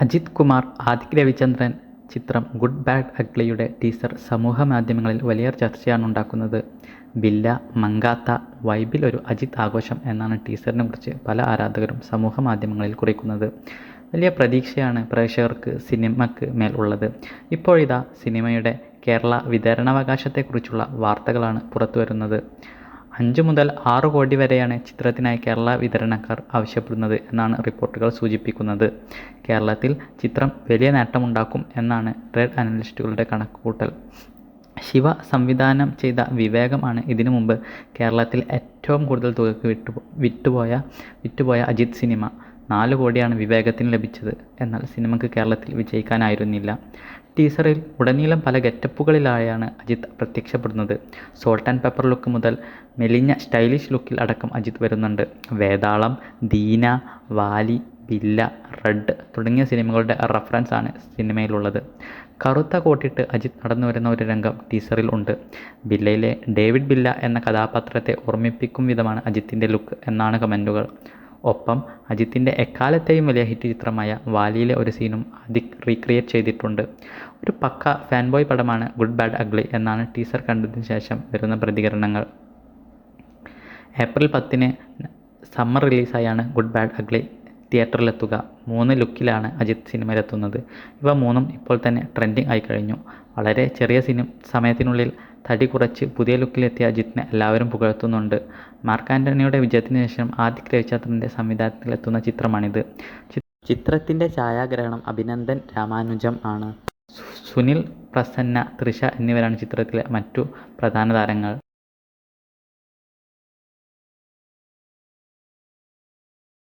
അജിത് കുമാർ ആദിക് രവിചന്ദ്രൻ ചിത്രം good bad അഗ്ലിയുടെ teaser സമൂഹമാധ്യമങ്ങളിൽ വലിയ ചർച്ചയാണുണ്ടാക്കുന്നത് ബില്ല മങ്കാത്ത വൈബിൽ ഒരു അജിത് ആഘോഷം എന്നാണ് ടീസറിനെ കുറിച്ച് പല ആരാധകരും സമൂഹമാധ്യമങ്ങളിൽ കുറിക്കുന്നത്. വലിയ പ്രതീക്ഷയാണ് പ്രേക്ഷകർക്ക് സിനിമയ്ക്ക് മേൽ ഉള്ളത്. ഇപ്പോഴിതാ സിനിമയുടെ കേരള വിതരണാവകാശത്തെക്കുറിച്ചുള്ള വാർത്തകളാണ് പുറത്തുവരുന്നത്. അഞ്ച് മുതൽ ആറ് കോടി വരെയാണ് ചിത്രത്തിനായി കേരള വിതരണക്കാർ ആവശ്യപ്പെടുന്നത് എന്നാണ് റിപ്പോർട്ടുകൾ സൂചിപ്പിക്കുന്നത്. കേരളത്തിൽ ചിത്രം വലിയ നേട്ടമുണ്ടാക്കും എന്നാണ് ട്രേഡ് അനലിസ്റ്റുകളുടെ കണക്കുകൂട്ടൽ. ശിവ സംവിധാനം ചെയ്ത വിവേകമാണ് ഇതിനു മുമ്പ് കേരളത്തിൽ ഏറ്റവും കൂടുതൽ തുകക്ക് വിട്ടു വിറ്റുപോയ വിറ്റുപോയ അജിത് സിനിമ. നാല് കോടിയാണ് വിവേകത്തിന് ലഭിച്ചത്. എന്നാൽ സിനിമയ്ക്ക് കേരളത്തിൽ വിജയിക്കാനായിരുന്നില്ല. ടീസറിൽ ഉടനീളം പല ഗെറ്റപ്പുകളിലായാണ് അജിത് പ്രത്യക്ഷപ്പെടുന്നത്. സോൾട്ട് ആൻഡ് പെപ്പർ ലുക്ക് മുതൽ മെലിഞ്ഞ സ്റ്റൈലിഷ് ലുക്കിൽ അടക്കം അജിത് വരുന്നുണ്ട്. വേതാളം ദീന വാലി ബില്ല റെഡ് തുടങ്ങിയ സിനിമകളുടെ റഫറൻസ് ആണ് സിനിമയിലുള്ളത്. കറുത്ത കോട്ടിട്ട് അജിത് നടന്നു വരുന്ന ഒരു രംഗം ടീസറിൽ ഉണ്ട്. ബില്ലയിലെ ഡേവിഡ് ബില്ല എന്ന കഥാപാത്രത്തെ ഓർമ്മിപ്പിക്കും വിധമാണ് അജിത്തിന്റെ ലുക്ക് എന്നാണ് കമന്റുകൾ ഒപ്പം അജിത്തിന്റെ എക്കാലത്തെയും വലിയ ഹിറ്റ് ചിത്രമായ വാലിയിലെ ഒരു സീനും അദിക് റീക്രിയേറ്റ് ചെയ്തിട്ടുണ്ട്. ഒരു പക്ക ഫാൻ ബോയ് പടമാണ് ഗുഡ് ബാഡ് അഗ്ലി എന്നാണ് ടീസർ കണ്ടതിന് ശേഷം വരുന്ന പ്രതികരണങ്ങൾ. ഏപ്രിൽ പത്തിന് സമ്മർ റിലീസായാണ് ഗുഡ് ബാഡ് അഗ്ലി തിയേറ്ററിലെത്തുക മൂന്ന് ലുക്കിലാണ് അജിത്ത് സിനിമയിലെത്തുന്നത് ഇവ മൂന്നും ഇപ്പോൾ തന്നെ ട്രെൻഡിങ് ആയി കഴിഞ്ഞു. വളരെ ചെറിയ സിനിമ സമയത്തിനുള്ളിൽ തടി കുറച്ച് പുതിയ ലുക്കിലെത്തിയ അജിത്തിനെ എല്ലാവരും പുകഴ്ത്തുന്നുണ്ട്. മാർക്ക് ആന്റണിയുടെ വിജയത്തിന് ശേഷം ആദിക് രവിചന്ദ്രന്റെ സംവിധാനത്തിലെത്തുന്ന ചിത്രമാണിത്. ചിത്രത്തിന്റെ ഛായാഗ്രഹണം അഭിനന്ദൻ രാമാനുജം ആണ്. സുനിൽ പ്രസന്ന തൃഷ എന്നിവരാണ് ചിത്രത്തിലെ മറ്റു പ്രധാന താരങ്ങൾ.